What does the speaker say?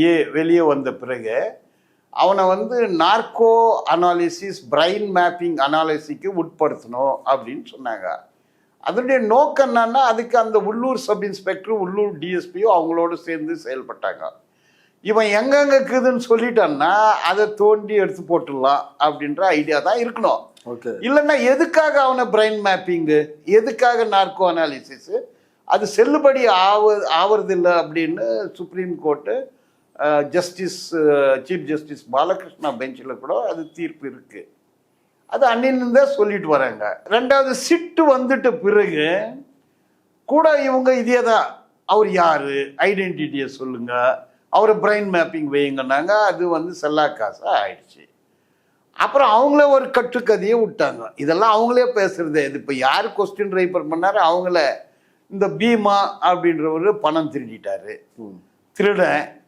ஏ வெளியே வந்த பிறகு அவனை வந்து நார்கோ அனாலிசிஸ் பிரைன் மேப்பிங் அனாலிசிக்கு உட்படுத்தணும் அப்படின்னு சொன்னாங்க. அதனுடைய நோக்கம் என்னன்னா அதுக்கு அந்த உள்ளூர் சப் இன்ஸ்பெக்டர் உள்ளூர் டிஎஸ்பியும் அவங்களோட சேர்ந்து செயல்பட்டாங்க. இவன் எங்கெங்க இருக்குதுன்னு சொல்லிட்டான்னா அதை தோண்டி எடுத்து போட்டுடலாம் அப்படின்ற ஐடியா தான் இருக்கணும். இல்லைன்னா எதுக்காக அவனை பிரைன் மேப்பிங்கு எதுக்காக நார்கோ அனாலிசிஸ் அது செல்லுபடி ஆவ ஆவறதில்லை அப்படின்னு supreme court justice chief justice Balakrishna பெஞ்சில் கூட அது தீர்ப்பு இருக்கு. அது அன்னிலிருந்தே சொல்லிட்டு வராங்க. ரெண்டாவது சிட்டு வந்துட்ட பிறகு கூட இவங்க இதே தான். அவர் யாரு? ஐடென்டிட்டியை சொல்லுங்க. அவரை பிரைன் மேப்பிங் வைங்கன்னாங்க. அது வந்து செல்லா காசா ஆயிடுச்சு. அப்புறம் அவங்களே ஒரு கட்டுக்கதையை விட்டாங்க. இதெல்லாம் அவங்களே பேசுறது. இது இப்போ யார் கொஸ்டின் ரைப்பர் பண்ணாரு? அவங்கள இந்த பீமா அப்படின்றவர் பணம் திருடிட்டாரு. திருடன்